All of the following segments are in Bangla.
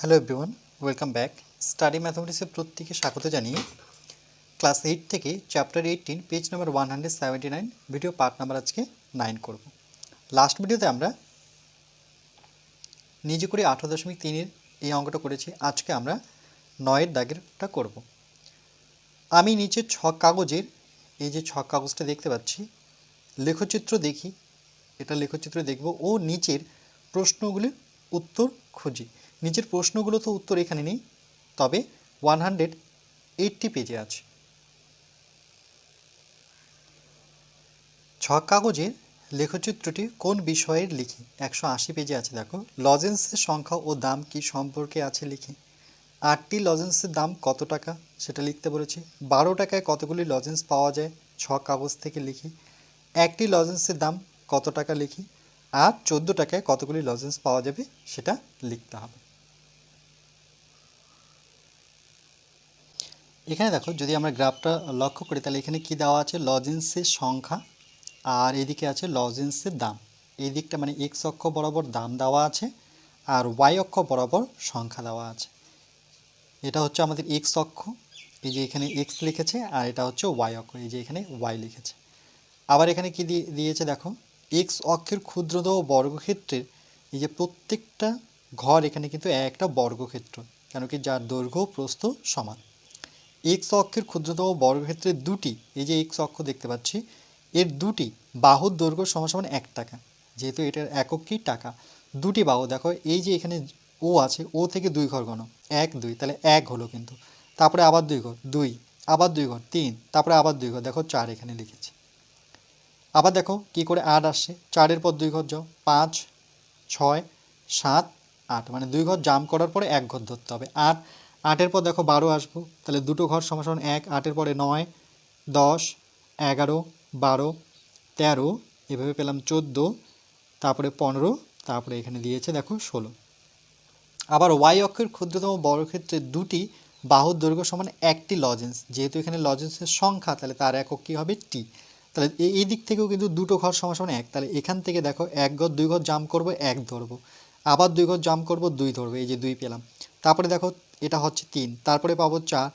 Hello everyone welcome back study ম্যাথমেটিক্সের প্রত্যেকে স্বাগত জানিয়ে ক্লাস এইট থেকে chapter eighteen page number one hundred seventy nine video part number আজকে নাইন করব। লাস্ট ভিডিওতে আমরা নিজে করে আঠারো দশমিক তিনের এই অঙ্কটা করেছি, আজকে আমরা নয়ের দাগেরটা করব। আমি নিচে ছক কাগজের, এই যে ছক কাগজটা দেখতে পাচ্ছি, লেখচিত্র দেখি, এটা লেখচিত্র দেখব ও নিচের প্রশ্নগুলির উত্তর খুঁজি। নিচের প্রশ্নগুলো তো উত্তর এখানে নেই, তবে ওয়ান হান্ড্রেড এইটটি পেজে আছে। ছক কাগজের লেখচিত্রটি কোন বিষয়ের লিখি? একশো আশি পেজে আছে, দেখো। লজেন্সের সংখ্যা ও দাম কি সম্পর্কে আছে লিখি? আটটি লজেন্সের দাম কত টাকা? সেটা লিখতে বলেছি। বারো টাকায় কতগুলি লজেন্স পাওয়া যায়? ছ কাগজ থেকে লিখি। একটি লজেন্সের দাম কত টাকা লিখি? আর চোদ্দ টাকায় কতগুলি লজেন্স পাওয়া যাবে? সেটা লিখতে হবে। এখানে দেখো, যদি আমরা গ্রাফটা লক্ষ্য করি, তাহলে এখানে কি দেওয়া আছে? লজেন্সের সংখ্যা, আর এদিকে আছে লজেন্সের দাম। এই দিকটা মানে এক্স অক্ষ বরাবর দাম দেওয়া আছে, আর ওয়াই অক্ষ বরাবর সংখ্যা দেওয়া আছে। এটা হচ্ছে আমাদের এক্স অক্ষ, এই যে এখানে এক্স লিখেছে, আর এটা হচ্ছে ওয়াই অক্ষ, এই যে এখানে ওয়াই লিখেছে। আবার এখানে কি দিয়ে, দিয়েছে দেখো এক্স অক্ষের ক্ষুদ্রতম বর্গক্ষেত্রের, এই যে প্রত্যেকটা ঘর এখানে কিন্তু একটা বর্গক্ষেত্র, কেন কি যার দৈর্ঘ্য প্রস্থ সমান। এক্স অক্ষের ক্ষুদ্রতম বর্গক্ষেত্রের দুটি, এই যে এক্স অক্ষ দেখতে পাচ্ছি, এর দুটি বাহুর দৈর্ঘ্য সমান এক টাকা, যেহেতু এটার একক কি? টাকা। দুটি বাহু, দেখো, এই যে এখানে ও আছে, ও থেকে দুই ঘর গণ এক, দুই, তাহলে এক হলো কিন্তু। তারপরে আবার দুই ঘর, দুই, আবার দুই ঘর, তিন, তারপরে আবার দুই ঘর, দেখো, চার এখানে লিখেছি। আবার দেখো, কি করে আট আসছে? চারের পর দুই ঘর যাও, পাঁচ, ছয়, সাত, আট মানে দুই ঘর জাম করার পরে এক ঘর ধরতে হবে। আট আটের পর দেখো বারো আসব। তাহলে দুটো ঘর সমান এক, আটের পরে নয়, দশ, এগারো, বারো, তেরো, এভাবে পেলাম চোদ্দ, তারপরে পনেরো, তারপরে এখানে দিয়েছে দেখো ষোলো। আবার ওয়াই অক্ষের ক্ষুদ্রতম বর্গক্ষেত্রে দুটি বাহুর দৈর্ঘ্য সমান একটি লজেন্স যেহেতু এখানে লজেন্সের সংখ্যা, তাহলে তার একক কী হবে? টি তাহলে এই- দিক থেকেও কিন্তু দুটো ঘর সমান এক। তাহলে এখান থেকে দেখো এক ঘর, দুই ঘর জাম করব, এক ধরবো। আবার দুই ঘর জাম করব, দুই ধরবো, এই যে দুই পেলাম। তারপরে দেখো এটা হচ্ছে তিন। তারপরে পাবো চার।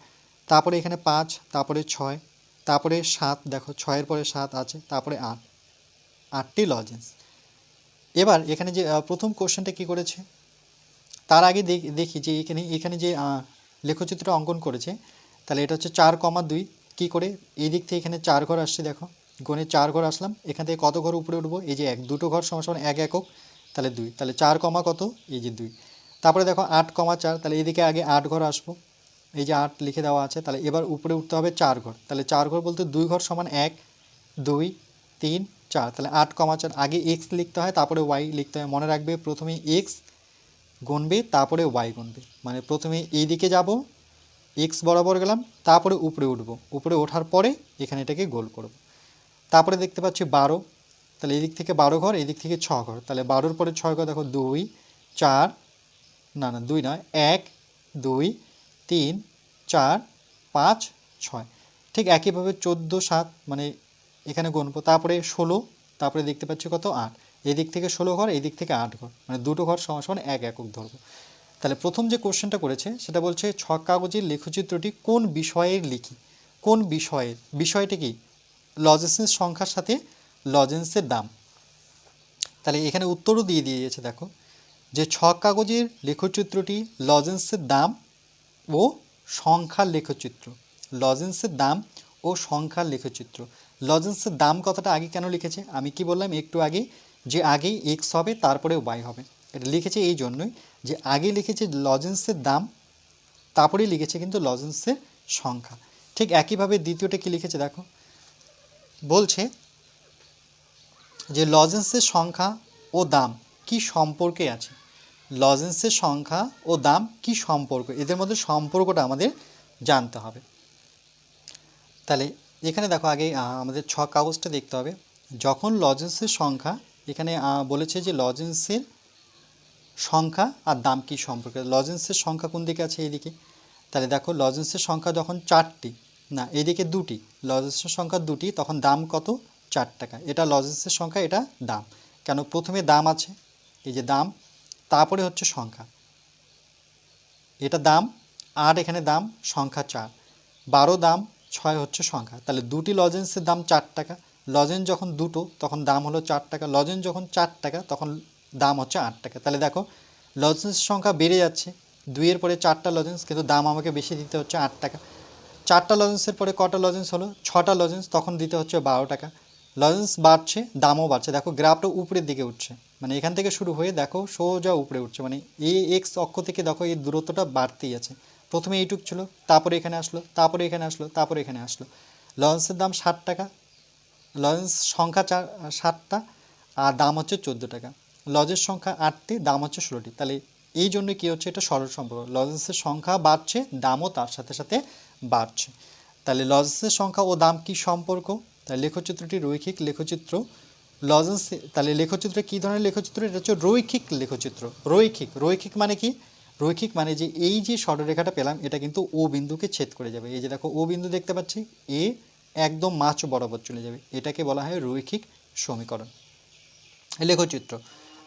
তারপরে এখানে পাঁচ তারপরে ছয় তারপরে সাত দেখো ছয়ের পরে সাত আছে তারপরে আট। আটটি লজেন্স। এবার এখানে যে প্রথম কোশ্চেনটা কি করেছে? তার আগে দেখ- যে এখানে এখানে যে আহ, লেখচিত্রটা অঙ্কন করেছে তাহলে এটা হচ্ছে চার কমা দুই। কী করে? এই দিক থেকে এখানে চার ঘর আসছে দেখো। গণে চার ঘর আসলাম। এখান থেকে কত ঘর উপরে উঠবো? এই যে এক দুটো ঘর সমান এক একক তাহলে দুই। তাহলে চার কমা কত? এই যে দুই। তারপরে দেখো আট কমা চার, তাহলে এদিকে আগে আট ঘর আসব। এই যে আট লিখে দেওয়া আছে, তাহলে এবার উপরে উঠতে হবে চার ঘর। তাহলে চার ঘর বলতে দুই ঘর সমান এক, দুই, তিন, চার। তাহলে আট কমা চার, আগে এক্স লিখতে হয়, তারপরে ওয়াই লিখতে হয়। মনে রাখবে প্রথমে এক্স গুনবে, তারপরে ওয়াই গুনবে। মানে প্রথমে এই দিকে যাব এক্স বরাবর গেলাম, তারপরে উপরে উঠব। উপরে ওঠার পরে এখানে এটাকে গোল করব। তারপরে দেখতে পাচ্ছি বারো, তাহলে এদিক থেকে বারো ঘর, এদিক থেকে ছ ঘর। তাহলে বারোর পরে ছয় ঘর, দেখো দুই, চার না না, দুই নয়, এক, দুই, তিন, চার, পাঁচ, ছয়। ঠিক একইভাবে চোদ্দ, সাত মানে এখানে গুনবো তারপরে ষোলো, তারপরে দেখতে পাচ্ছি কত? আট। এদিক থেকে ষোলো ঘর, এদিক থেকে আট ঘর। মানে দুটো ঘর সমান সমান এক একক ধরবো। তাহলে প্রথম যে কোশ্চেনটা করেছে, সেটা বলছে ছক কাগজের লেখচিত্রটি কোন বিষয়ের লিখি? কোন বিষয়ের? বিষয়টি কি? লজেন্সের সংখ্যার সাথে লজেন্সের দাম। তাহলে এখানে উত্তরও দিয়ে দিয়েছে, দেখো। যে ছক কাগজের লেখচিত্রটি লজেন্সের দাম ও সংখ্যার লেখচিত্র। লজেন্সের দাম ও সংখ্যার লেখচিত্র। লজেন্সের দাম কথাটা আগে কেন লিখেছে? আমি কি বললাম একটু আগে? যে আগেই এক্স হবে তারপরে ওয়াই হবে। এটা লিখেছে এই জন্যই যে আগে লিখেছে লজেন্সের দাম, তারপরেই লিখেছে কিন্তু লজেন্সের সংখ্যা। ঠিক একইভাবে দ্বিতীয়টা কি লিখেছে দেখো? বলছে যে লজেন্সের সংখ্যা ও দাম কি সম্পর্কে আছে? লজেন্সের সংখ্যা ও দাম কি সম্পর্ক? এদের মধ্যে সম্পর্কটা আমাদের জানতে হবে। তাহলে এখানে দেখো আগে আমাদের ছ কাগজটা দেখতে হবে। যখন লজেন্সের সংখ্যা, এখানে বলেছে যে লজেন্সের সংখ্যা আর দাম কি সম্পর্কে? লজেন্সের সংখ্যা কোন দিকে আছে? এইদিকে। তাহলে দেখো, লজেন্সের সংখ্যা যখন চারটি, না এদিকে দুটি, লজেন্সের সংখ্যা দুটি, তখন দাম কত? চার টাকা। এটা লজেন্সের সংখ্যা, এটা দাম। কেন? প্রথমে দাম আছে। এই যে দাম তারপরে হচ্ছে সংখ্যা। এটা দাম, আট এখানে দাম, সংখ্যা চার। বারো দাম, ছয় হচ্ছে সংখ্যা। তাহলে দুটি লজেন্সের দাম চার টাকা। লজেন্স যখন দুটো, তখন দাম হলো চার টাকা। লজেন্স যখন চার টাকা, তখন দাম হচ্ছে আট টাকা। তাহলে দেখো লজেন্স সংখ্যা বেড়ে যাচ্ছে। দুইয়ের পরে চারটা লজেন্স কিন্তু দাম আমাকে বেশি দিতে হচ্ছে আট টাকা। চারটা লজেন্সের পরে কটা লজেন্স হলো? ছটা লজেন্স তখন দিতে হচ্ছে বারো টাকা। লজেন্স বাড়ছে, দামও বাড়ছে। দেখো গ্রাফটা উপরের দিকে উঠছে। মানে এখান থেকে শুরু হয়ে দেখো সোজা উপরে উঠছে মানে এ এক্স অক্ষ থেকে দেখো এই দূরত্বটা বাড়তেই আছে। প্রথমে এইটুক ছিল, তারপরে এখানে আসলো, তারপরে এখানে আসলো, তারপরে এখানে আসলো। লজেন্সের দাম ষাট টাকা লজেন্স সংখ্যা চার সাতটা আর দাম হচ্ছে চোদ্দ টাকা। লজের সংখ্যা আটটি দাম হচ্ছে ষোলোটি তাহলে এই জন্য কী হচ্ছে, এটা সরল সম্পর্ক। লজেন্সের সংখ্যা বাড়ছে, দামও তার সাথে সাথে বাড়ছে। তাহলে লজেন্সের সংখ্যা ও দাম কি সম্পর্ক? তাহলে লেখচিত্রটি রৈখিক লেখচিত্র লজেন্স, তাহলে লেখচিত্র কী ধরনের লেখচিত্র? এটা হচ্ছে রৈখিক লেখচিত্র। রৈখিক রৈখিক মানে কি? রৈখিক মানে যে এই যে সরলরেখাটা পেলাম, এটা কিন্তু ও বিন্দুকে ছেদ করে যাবে। এই যে দেখো, ও বিন্দু দেখতে পাচ্ছি, এ একদম মাছ বরাবর চলে যাবে। এটাকে বলা হয় রৈখিক সমীকরণ। লেখচিত্র।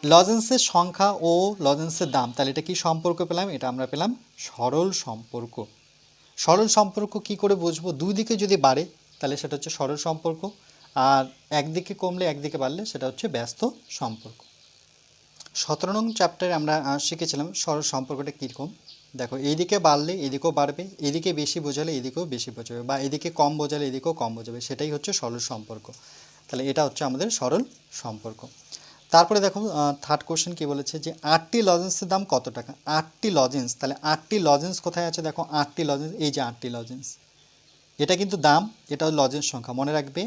লজেন্সের সংখ্যা ও লজেন্সের দাম, তাহলে এটা কি সম্পর্ক পেলাম? এটা আমরা পেলাম সরল সম্পর্ক। সরল সম্পর্ক কি করে বুঝব? দুই দিকে যদি বাড়ে, তাহলে সেটা হচ্ছে সরল সম্পর্ক। আর একদিকে কমলে একদিকে বাড়লে সেটা হচ্ছে ব্যস্ত সম্পর্ক। সতেরো নং চ্যাপ্টারে আমরা শিখেছিলাম সরল সম্পর্কটা কীরকম। দেখো, এইদিকে বাড়লে এদিকেও বাড়বে, এদিকে বেশি বোঝালে এদিকেও বেশি বোঝাবে, বা এদিকে কম বোঝালে এদিকেও কম বোঝাবে, সেটাই হচ্ছে সরল সম্পর্ক। তাহলে এটা হচ্ছে আমাদের সরল সম্পর্ক। তারপরে দেখো থার্ড কোশ্চেন কি বলেছে যে, আটটি লজেন্সের দাম কত টাকা? আটটি লজেন্স তাহলে আটটি লজেন্স কোথায় আছে দেখো? আটটি লজেন্স এই যে আটটি লজেন্স এটা কিন্তু দাম, এটা লজেন্স সংখ্যা, মনে রাখবে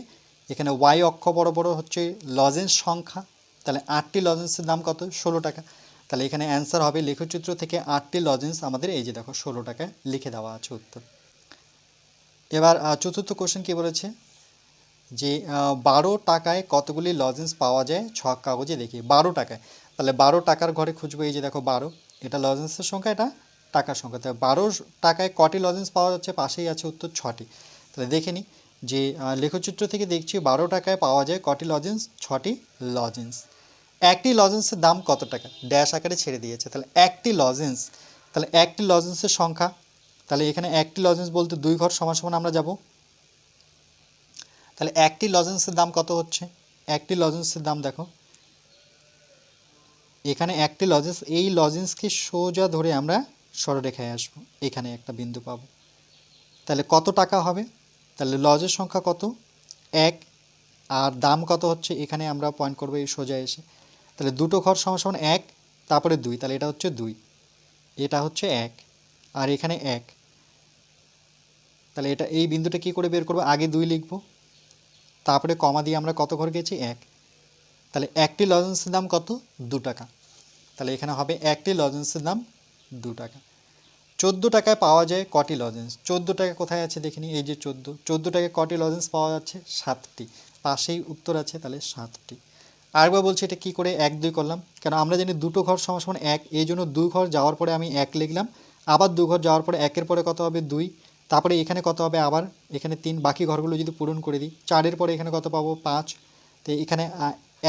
এখানে ওয়াই অক্ষ বড় বড় হচ্ছে লজেন্স সংখ্যা, তাহলে আটটি লজেন্সের দাম কত? ষোলো টাকা। তাহলে এখানে অ্যান্সার হবে লেখচিত্র থেকে আটটি লজেন্স আমাদের এই যে দেখো, ষোলো টাকায় লিখে দেওয়া আছে উত্তর। এবার চতুর্থ কোশ্চেন কি বলেছে? যে বারো টাকায় কতগুলি লজেন্স পাওয়া যায়? ছক কাগজে দেখি। বারো টাকায়। তাহলে বারো টাকার ঘরে খুঁজবো এই যে দেখো, বারো। এটা লজেন্সের সংখ্যা, এটা টাকার সংখ্যা। তাহলে বারো টাকায় কটি লজেন্স পাওয়া যাচ্ছে? পাশেই আছে উত্তর ছটি। তাহলে দেখে নিই যে লেখচিত্র থেকে দেখছি বারো টাকায় পাওয়া যায় কটি লজেন্স ছটি লজেন্স একটি লজেন্সের দাম কত টাকা? ড্যাশ আকারে ছেড়ে দিয়েছে। তাহলে একটি লজেন্স তাহলে একটি লজেন্সের সংখ্যা, তাহলে এখানে একটি লজেন্স বলতে দুই ঘর সমান সমান আমরা যাব। তাহলে একটি লজেন্সের দাম কত হচ্ছে? একটি লজেন্সের দাম দেখো। এখানে একটি লজেন্স এই লজেন্সকে সোজা ধরে আমরা সরলরেখায় আসব। এখানে একটা বিন্দু পাবো। তাহলে কত টাকা হবে? তাহলে লজের সংখ্যা কত? এক। আর দাম কত হচ্ছে? এখানে আমরা পয়েন্ট করব, এই সোজা এসে। তাহলে দুটো ঘর সমান এক, তারপরে দুই। তাহলে এটা হচ্ছে দুই। এটা হচ্ছে এক। আর এখানে এক। তাহলে এটা, এই বিন্দুটা কি করে বের করব? আগে দুই লিখব। তারপরে কমা দিয়ে আমরা কত ঘর গেছি? এক। তাহলে একটি লজেন্সের দাম কত? দু টাকা। তাহলে এখানে হবে একটি লজেন্সের দাম দু টাকা। চোদ্দ টাকায় পাওয়া যায় কটি লজেন্স চোদ্দ টাকা কোথায় আছে দেখিনি এই যে চোদ্দ। চোদ্দ টাকায় কটি লজেন্স পাওয়া যাচ্ছে সাতটি। পাশেই উত্তর আছে তাহলে সাতটি। আরেকবার বলছি এটা কী করে এক দুই করলাম। কেন আমরা জানি দুটো ঘর সমান সমান এক, এই জন্য দুই ঘর যাওয়ার পরে আমি এক লিখলাম। আবার দু ঘর যাওয়ার পরে একের পরে কত হবে? দুই। তারপরে এখানে কত হবে? আবার এখানে তিন। বাকি ঘরগুলো যদি পূরণ করে দিই, চারের পরে এখানে কত পাবো? পাঁচ। তো এখানে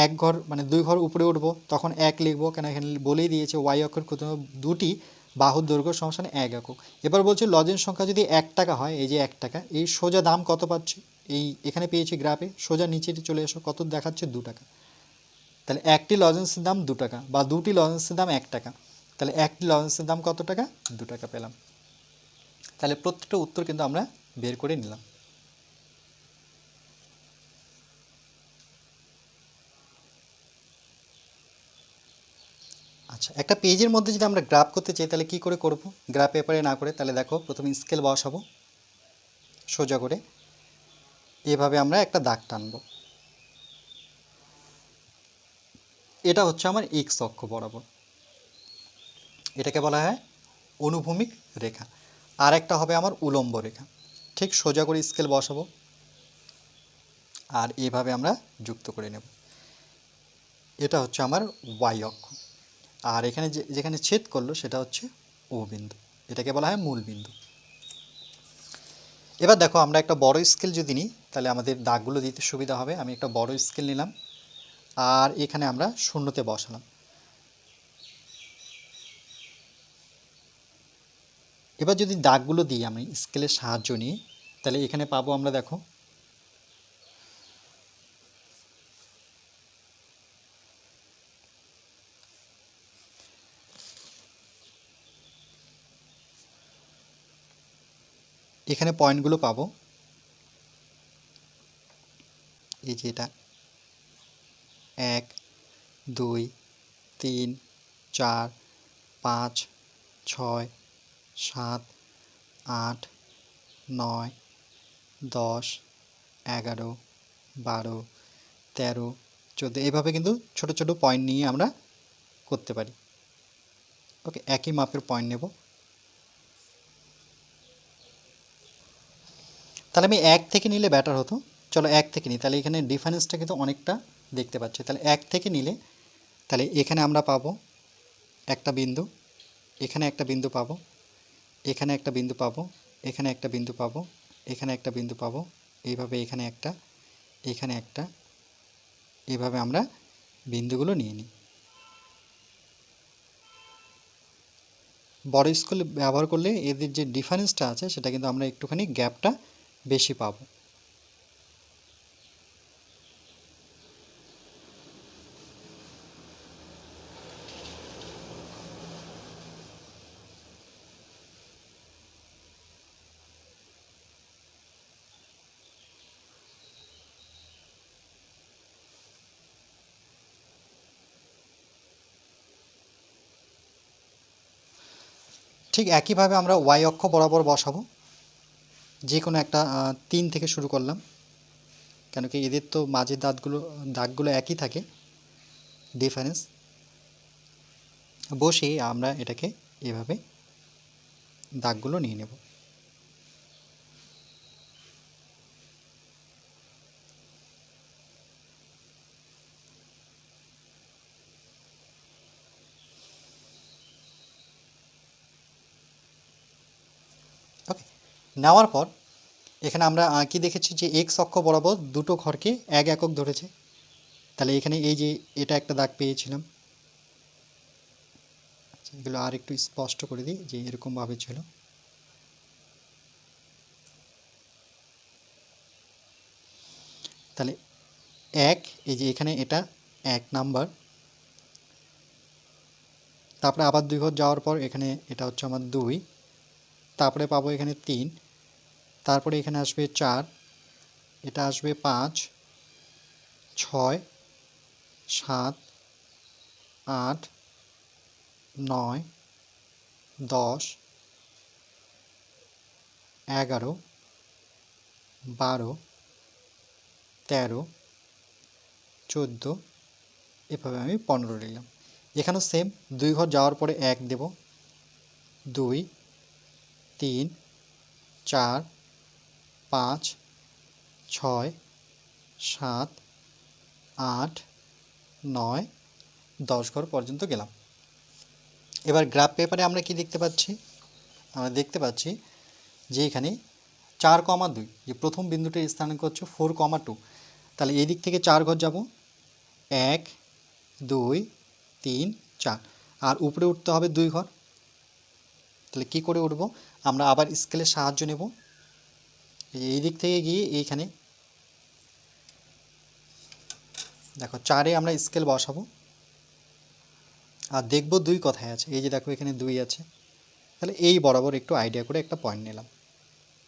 এক ঘর মানে দুই ঘর উপরে উঠবো, তখন এক লিখব। কেন এখানে বলেই দিয়েছে ওয়াই অক্ষর কত দুটি বাহুর দৈর্ঘ্য সমস্যা এক একক। এবার বলছে লজেন্স সংখ্যা যদি এক টাকা হয়, এই যে এক টাকা, এই সোজা দাম কত পাচ্ছি? এই এখানে পেয়েছি গ্রাফে সোজা নিচে চলে এসো, কত দেখাচ্ছে? দু টাকা। তাহলে একটি লজেন্সের দাম দু টাকা বা দুটি লজেন্সের দাম এক টাকা। তাহলে একটি লজেন্সের দাম কত টাকা? দু টাকা পেলাম। তাহলে প্রত্যেকটা উত্তর কিন্তু আমরা বের করে নিলাম। আচ্ছা একটা পেজের মধ্যে যদি আমরা গ্রাফ করতে চাই, তাহলে কি করে করব? গ্রাফ পেপারে না করে, তাহলে দেখো, প্রথমে স্কেল বসাবো, সোজা করে। এভাবে আমরা একটা দাগ টানবো। এটা হচ্ছে আমার এক্স অক্ষ বরাবর। এটাকে বলা হয় অনুভূমিক রেখা। আর একটা হবে আমার উলম্ব রেখা। ঠিক সোজা করে স্কেল বসাবো। আর এভাবে আমরা যুক্ত করে নেব। এটা হচ্ছে আমার ওয়াই অক্ষ। আর এখানে যেখানে ছেদ করল সেটা হচ্ছে ও বিন্দু। এটাকে বলা হয় মূল বিন্দু। এবার দেখো, আমরা একটা বড় স্কেল যদি নিই, তাহলে আমাদের দাগগুলো দিতে সুবিধা হবে। আমি একটা বড় স্কেল নিলাম, আর এখানে আমরা শূন্যতে বসালাম। এবার যদি দাগগুলো দিই আমি স্কেলের সাহায্য নিই, তাহলে এখানে পাবো আমরা দেখো এখানে পয়েন্টগুলো পাবো। এই যে এটা। এক, দুই, তিন, চার, পাঁচ, ছয়, সাত, আট, নয়, দশ, এগারো, বারো, তেরো, চোদ্দ, এইভাবে কিন্তু ছোট ছোট পয়েন্ট নিয়ে আমরা করতে পারি। ওকে, একই মাপের পয়েন্ট নেব। তাহলে আমি এক থেকে নিলে ব্যাটার হতো। চলো এক থেকে নিই, তাহলে এখানে ডিফারেন্সটা কিন্তু অনেকটা দেখতে পাচ্ছি। তাহলে এক থেকে নিলে, তাহলে এখানে আমরা পাবো একটা বিন্দু, এখানে একটা বিন্দু পাবো, এখানে একটা বিন্দু পাবো, এখানে একটা বিন্দু পাবো, এখানে একটা বিন্দু পাবো, এইভাবে এখানে একটা এখানে একটা, এভাবে আমরা বিন্দুগুলো নিয়ে নিই। বড় স্কুল ব্যবহার করলে এদের যে ডিফারেন্সটা আছে, সেটা কিন্তু আমরা একটুখানি গ্যাপটা বেশি পাবো। ঠিক একইভাবে আমরা ওয়াই অক্ষ বরাবর বসাবো। যে কোনো একটা তিন থেকে শুরু করলাম। কেন কি এদের তো মাঝের দাঁতগুলো, দাগগুলো একই থাকে। ডিফারেন্স বসে আমরা এটাকে এভাবে দাগগুলো নিয়ে নেব ওকে নেওয়ার পর এখানে আমরা কি দেখেছি যে এক্স অক্ষ বরাবর দুটো ঘরকে এক একক ধরেছে। তাহলে এখানে এই যে এটা একটা দাগ পেয়েছিলাম। এগুলো আর একটু স্পষ্ট করে দিই যে এরকমভাবে ছিল। তাহলে এক, এই যে এখানে এটা এক নাম্বার। তারপরে আবার দুই ঘর যাওয়ার পর এখানে এটা হচ্ছে আমার দুই। তারপরে পাবো এখানে তিন, তারপরে এখানে আসবে চার, এটা আসবে পাঁচ, ছয়, সাত, আট, নয়, দশ, এগারো, বারো, তেরো, চোদ্দ, এভাবে আমি পনেরো নিলাম এখানেও সেম দুই ঘর যাওয়ার পরে এক দেব, দুই তিন, চার, পাঁচ, ছয়, সাত, আট, নয়, দশ ঘর পর্যন্ত গেলাম। এবার গ্রাফ পেপারে আমরা কি দেখতে পাচ্ছি? আমরা দেখতে পাচ্ছি যে এখানে চার কমা দুই, যে প্রথম বিন্দুটির স্থানাঙ্ক হচ্ছে ফোর কমা টু তাহলে এই দিক থেকে চার ঘর যাব। এক, দুই, তিন, চার। আর উপরে উঠতে হবে দুই ঘর। তাহলে কি করে উঠবো? আমরা আবার স্কেলের সাহায্য নেব। এই দিক থেকে গিয়ে এইখানে দেখো চারে আমরা স্কেল বসাবো। আর দেখব দুই কথায় আছে। এই যে দেখো এখানে দুই আছে। তাহলে এই বরাবর একটু আইডিয়া করে একটা পয়েন্ট নিলাম।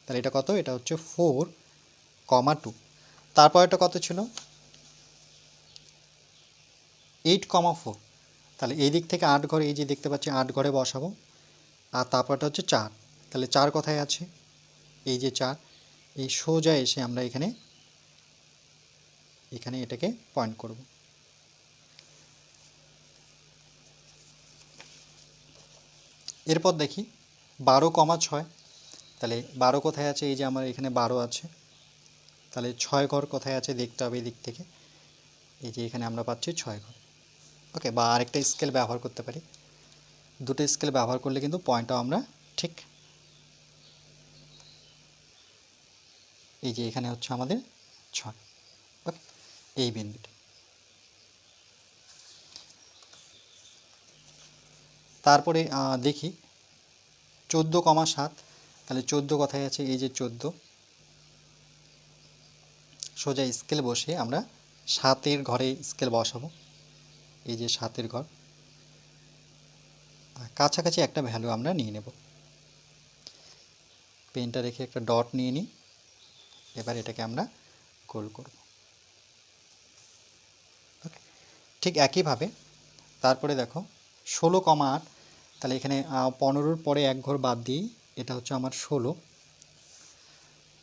তাহলে এটা কত? এটা হচ্ছে ফোর কমা টু তারপর এটা কত ছিল? এইট কমা ফোর তাহলে এই দিক থেকে আট ঘরে, এই যে দেখতে পাচ্ছি আট ঘরে বসাবো। আর তারপরটা হচ্ছে চার। তাহলে চার কথায় আছে? এই যে চার, এই সোজা এসে আমরা এখানে এখানে এটাকে পয়েন্ট করব। এরপর দেখি, বারো কমা ছয়। তাহলে বারো কোথায় আছে? এই যে আমার এখানে বারো আছে। তাহলে ছয় ঘর কোথায় আছে? দেখতে হবে এই দিক থেকে। এই যে এখানে আমরা পাচ্ছি ছয় ঘর। ওকে, বা আরেকটা স্কেল ব্যবহার করতে পারি। দুটো স্কেল ব্যবহার করলে কিন্তু পয়েন্টটাও আমরা ঠিক এই যে এখানে হচ্ছে আমাদের ছয়। এই বিন্দুটি। তারপরে দেখি চোদ্দ কমা সাত। তাহলে চোদ্দ কথায় আছে? এই যে চোদ্দ। সোজা স্কেল বসে আমরা সাতের ঘরে স্কেল বসাবো। এই যে সাতের ঘর। কাছাকাছি একটা ভ্যালু আমরা নিয়ে নেব। পেনটা রেখে একটা ডট নিয়ে নিই। এবার এটাকে আমরা গোল করব। ঠিক একইভাবে, তারপরে দেখো, ষোলো কমা আট, তাহলে এখানে পনেরোর পরে এক ঘর বাদ দিই এটা হচ্ছে আমার ষোলো।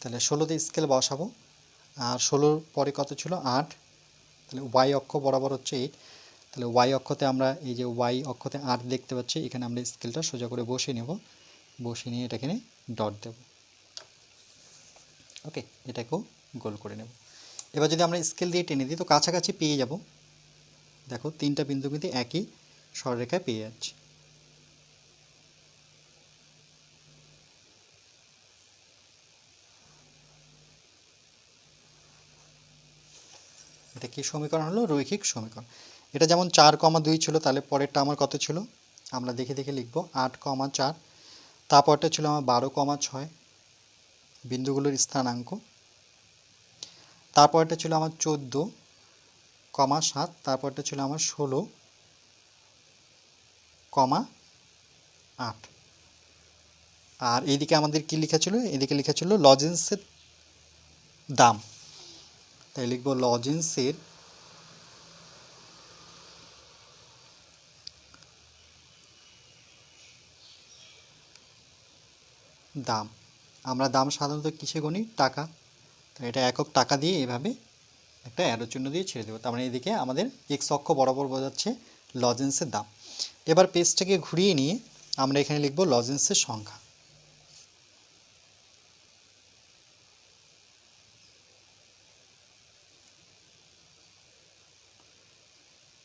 তাহলে ষোলোতে স্কেল বসাবো। আর ষোলোর পরে কত ছিল? আট। তাহলে ওয়াই অক্ষ বরাবর হচ্ছে এইট তাহলে ওয়াই অক্ষতে আমরা এই যে ওয়াই অক্ষতে আট দেখতে পাচ্ছি, এখানে আমরা স্কেলটা সোজা করে বসিয়ে নেব। বসিয়ে নিয়ে এটাকে ডট দেব। ওকে এটাকেও গোল করে নেব। এবার যদি আমরা স্কেল দিয়ে টেনে দিই, তো কাছাকাছি পেয়ে যাব। দেখো, তিনটা বিন্দু কিন্তু একই সররেখায় পেয়ে যাচ্ছি। এটা কি সমীকরণ হলো? রৈখিক সমীকরণ। এটা যেমন চার কমা দুই ছিল, তাহলে পরেরটা আমার কত ছিল? আমরা দেখে দেখে লিখব, আট কমা চার। তারপরটা ছিল আমার বারো কমা ছয়, বিন্দুগুলোর স্থানাঙ্ক। তারপরটা ছিল আমার চোদ্দ কমা সাত, তারপরটা ছিল আমার ষোলো কমা আট। আর এইদিকে আমাদের কি লেখা ছিল? এদিকে লেখা ছিল লজেন্সের দাম। তাই লিখব লজেন্সের দাম। আমরা দাম সাধারণত কিসে গণি টাকা। তো এটা একক টাকা দিয়ে এভাবে একটা অ্যারো চিহ্ন দিয়ে ছেড়ে দেবো। তার মানে এদিকে আমাদের এক্স অক্ষ বরাবর বোঝাচ্ছে লজেন্সের দাম। এবার পেজটাকে ঘুরিয়ে নিয়ে আমরা এখানে লিখব লজেন্সের সংখ্যা।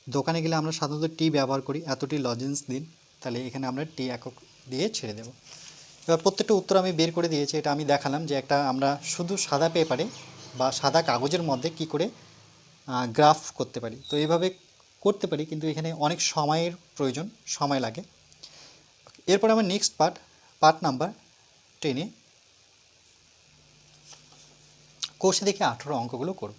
দোকানে গেলে আমরা সাধারণত টি ব্যবহার করি, এতটি লজেন্স দিন। তাহলে এখানে আমরা টি একক দিয়ে ছেড়ে দেব। এবার প্রত্যেকটা উত্তর আমি বের করে দিয়েছি, এটা আমি দেখালাম যে একটা আমরা শুধু সাদা পেপারে বা সাদা কাগজের মধ্যে কি করে গ্রাফ করতে পারি। তো এইভাবে করতে পারি, কিন্তু এখানে অনেক সময়ের প্রয়োজন, সময় লাগে। এরপর আমার নেক্সট পার্ট পার্ট নাম্বার টেনে কোষে দেখে আঠেরো অঙ্কগুলো করব।